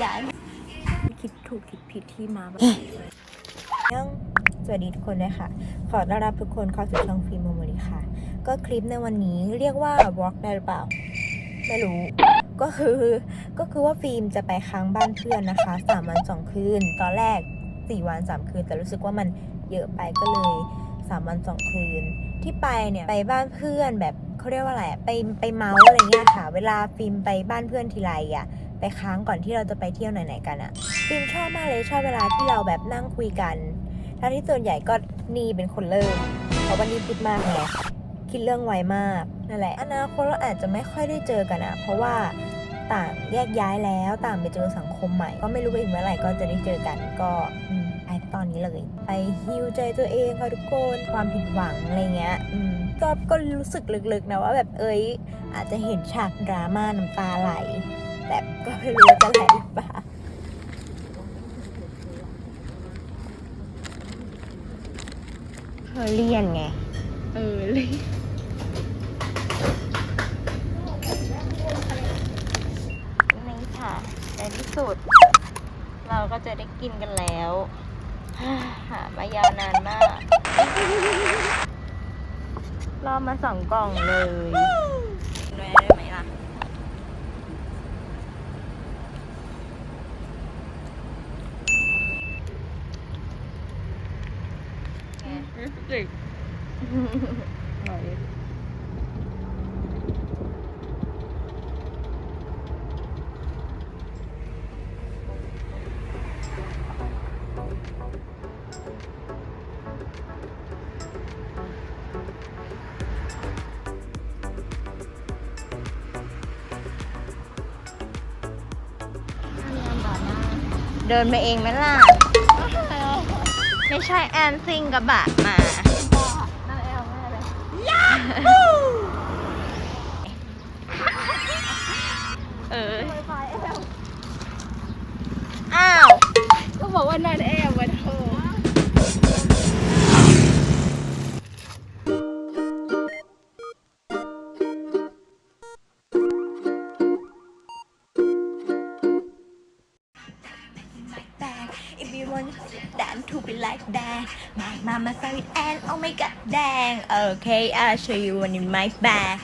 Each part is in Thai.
ได้คิดถูกคิดผิดที่มาแบบยังสวัสดีทุกคนด้วยค่ะ ขอต้อนรับทุกคนเข้าสู่ช่องฟิล์มโมโมรีค่ะ ก็คลิปในวันนี้เรียกว่า walk ได้หรือเปล่า ไม่รู้ ก็คือก็คือว่าฟิล์มจะไปค้างบ้านเพื่อนนะคะสามวันสองคืน ตอนแรกสี่วันสามคืน แต่รู้สึกว่ามันเยอะไปก็เลยสามวันสองคืน ที่ไปเนี่ยไปบ้านเพื่อนแบบเขาเรียกว่าอะไรอะไปไปเมาส์อะไรเงี้ยค่ะ เวลาฟิล์มไปบ้านเพื่อนทีไรอะ ไปค้างก่อนที่เราจะไปเที่ยวไหนๆกันอะฟิล์มชอบมากเลยชอบเวลาที่เราแบบนั่งคุยกันทั้งที่ส่วนใหญ่ก็นีเป็นคนเริ่มเพราะวันนี้พูดมากไงคิดเรื่องไวมากนั่นแหละอนาคตเราอาจจะไม่ค่อยได้เจอกันอะเพราะว่าต่างแยกย้ายแล้วต่างไปเจอสังคมใหม่ ก็ไม่รู้ว่าอีกเมื่อไหร่ก็จะได้เจอกันก็ไปตอนนี้เลย ไปฮิวใจตัวเองค่ะทุกคนความผิดหวังอะไรเงี้ยก็ก็รู้สึกลึกๆนะว่าแบบเอ้ยอาจจะเห็นฉากดราม่าน้ำตาไหล แต่ก็ไม่รู้จะไหลหรือเปล่าเธอเรียนไง เออเลยนี่ค่ะในที่สุด เราก็จะได้กินกันแล้ว หามายาวนานมาก รอมาสองกล่องเลยได้ไหมล่ะ เด็กหน่อยเดินไปเองไหมล่ะ ไม่ใช่แอนซิงกระบะมา นั่นแองวะโถมามาฟังอินแอนโอ้ไม่กัดแดงโอเคอาชีวันนี้ไม่แบก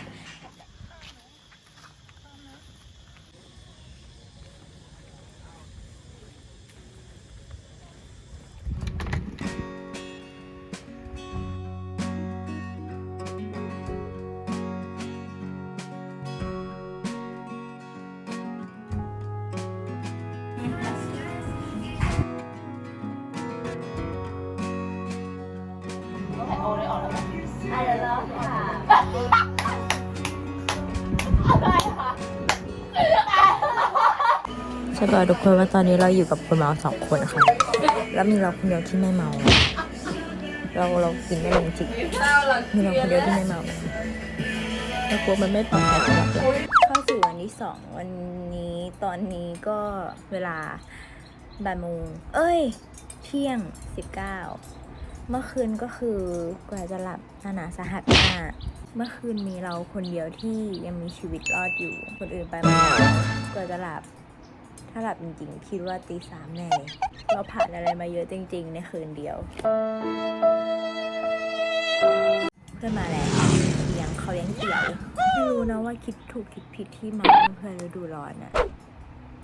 ใช่ป่ะทุกคนว่าตอนนี้เราอยู่กับคนเมาสองคนค่ะ แล้วมีเราคนเดียวที่ไม่เมา เราเรากินไม่ลงจริงมีเราคนเดียวที่ไม่เมาเรากลัวมันไม่ปลอดภัยสำหรับเราเข้าสู่วันที่สองวันนี้ตอนนี้ก็เวลาบ่ายโมงเอ้ย เที่ยงสิบเก้าเมื่อคืนก็คือกว่าจะหลับหนาสาหัสมากเมื่อคืนมีเราคนเดียวที่ยังมีชีวิตรอดอยู่ คนอื่นไปหมดกว่าจะหลับ ถ้าหลับจริงๆคิดว่าตีสามแน่เลยเราผ่านอะไรมาเยอะจริง ๆ ในคืนเดียว เพื่อนมาแล้วเลี้ยงเขาเลี้ยงเตี๋ยว ไม่รู้นะว่าคิดถูกคิดผิดที่มาเพื่อนฤดูร้อนอะ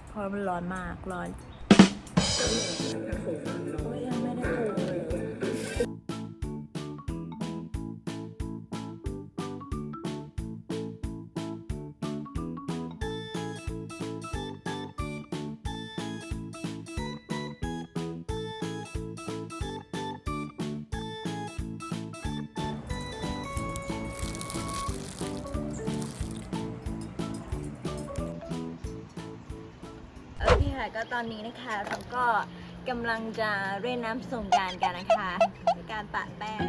เพราะมันร้อนมากร้อนยยังไม่ได้ปลูกเลย ก็ตอนนี้นะคะเราก็กำลังจะเล่นน้ำสงกรารกันนะคะในการปะแป้ง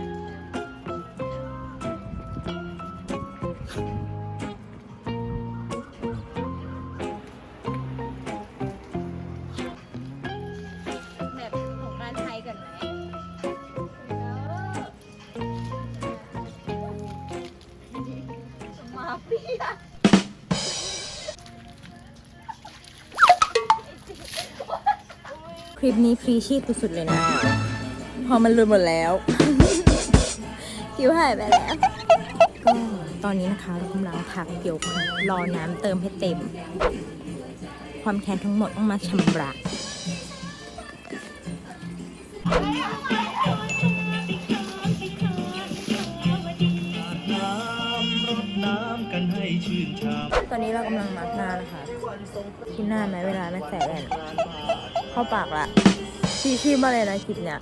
แบบสงกรารไทยก่อนไหมมาเฟีย คลิปนี้พรีชีพสุดๆเลยนะ พอมันรุนหมดแล้วคิวหายไปแล้ว ก็ตอนนี้นะคะเรากำลังพักเดี๋ยวรอน้ำเติมให้เต็ม ความแค้นทั้งหมดต้องมาชำระตอนนี้เรากำลังมาร์กหน้านะคะที่หน้าไหมเวลาไม่ใส่แว่น เข้าปากละชีชีมาเลยนะคลิปเนี้ย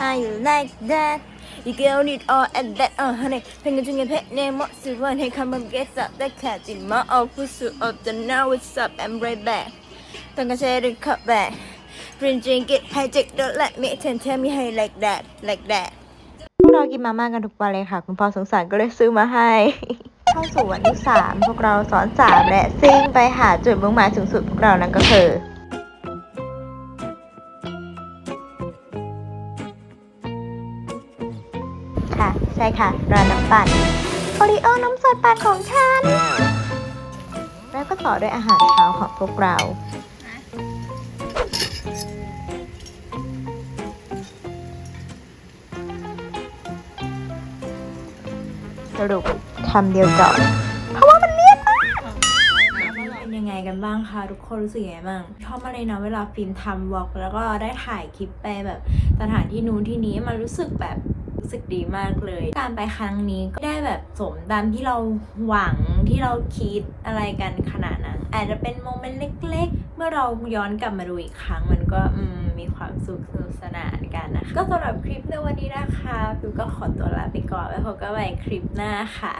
How you like that You girl need all and that uh honey เพลงจึงเพลงเนมอสิวันให้คำบังเกสได้แค่จิมาเอาผู้สูออกจาก now what's up I'm right back ต้องการใช้ดึงขับ back Bring drink it hijack don't let me tell tell me how you like that like that พวกเรากินมาม่ากันทุกวันเลยค่ะ คุณพ่อสงสารก็เลยซื้อมาให้เข้าสู่วันที่ 3 พวกเราสอนสามและซิ่งไปหาจุดมุ่งหมายสูงสุดพวกเรานั่นก็คือ ช่ค่ะร้านน้ำปั่นโอริโอน้ำสดปั่นของฉัน แล้วก็ต่อด้วยอาหารเช้าของพวกเรา สรุปคำเดียวจอดเพราะว่ามันเลี่ยนมากเป็นยังไงกันบ้างคะทุกคนรู้สึกยังไงบ้างชอบมากเลยนะเวลาฟิล์มทำวอล์กแล้วก็ได้ถ่ายคลิปไปแบบสถานที่นู้นที่นี้มันรู้สึกแบบ สึกดีมากเลย การไปครั้งนี้ก็ได้แบบสมตามที่เราหวังที่เราคิดอะไรกันขนาดนั้นอาจจะเป็นโมเมนต์เล็ก ๆ เมื่อเราย้อนกลับมาดูอีกครั้งมันก็มมีความสุขสนุกสนานกันนะคะก็สำหรับคลิปในวันนี้นะคะฟิวก็ขอตัวลาไปก่อนไว้พบกันใหม่คลิปหน้าค่ะ